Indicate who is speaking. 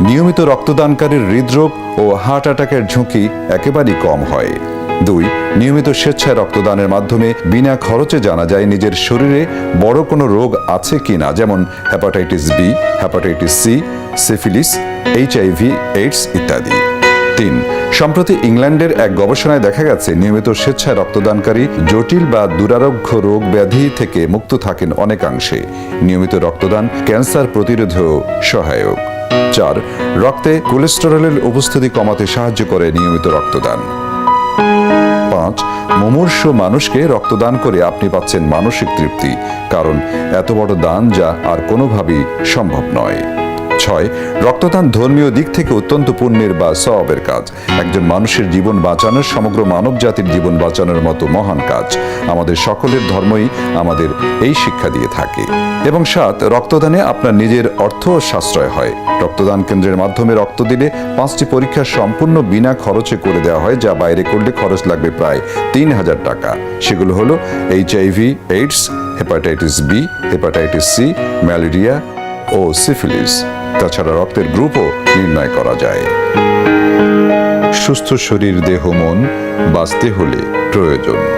Speaker 1: নিয়মিত রক্তদানকারীর হৃদরোগ ও হার্ট অ্যাটাকের ঝুঁকি একেবারেই কম হয়। দুই, নিয়মিত স্বেচ্ছায় রক্তদানের মাধ্যমে বিনা খরচে জানা যায় নিজের শরীরে বড় কোনো রোগ আছে কিনা যেমন hepatitis B hepatitis C syphilis HIV AIDS ইত্যাদি। তিন, সম্প্রতি ইংল্যান্ডের এক গবেষণায় দেখা গেছে, নিয়মিত স্বেচ্ছায় রক্তদানকারী জটিল বা দুরারোগ্য রোগ ব্যাধি থেকে মুক্ত থাকেন অনেকাংশে। নিয়মিত রক্তদান ক্যান্সার প্রতিরোধেও সহায়ক। চার, রক্তে কোলেস্টেরলের উপস্থিতি কমাতে সাহায্য করে নিয়মিত রক্তদান। পাঁচ, মুমূর্ষ মানুষকে রক্তদান করে আপনি পাচ্ছেন মানসিক তৃপ্তি, কারণ এত বড় দান যা আর কোনোভাবেই সম্ভব নয়। ছয়, রক্তদান ধর্মীয় দিক থেকে অত্যন্ত পুণ্যের বা সবের কাজ। একজন মানুষের জীবন বাঁচানোর সমগ্র মানব জাতির জীবন বাঁচানোর মতো মহান কাজ। আমাদের সকলের ধর্মই আমাদের এই শিক্ষা দিয়ে থাকে। এবং সাত, রক্তদানে আপনার নিজের অর্থ সাশ্রয় হয়। রক্তদান কেন্দ্রের মাধ্যমে রক্ত দিলে পাঁচটি পরীক্ষা সম্পূর্ণ বিনা খরচে করে দেওয়া হয়, যা বাইরে করলে খরচ লাগবে প্রায় তিন হাজার টাকা। সেগুলো হলো HIV AIDS, hepatitis B, hepatitis C, malaria ও সিফিলিস। তাছাড়া রক্তের গ্রুপও নির্ণয় করা যায়। সুস্থ শরীর দেহ মন বাঁচতে হলে প্রয়োজন।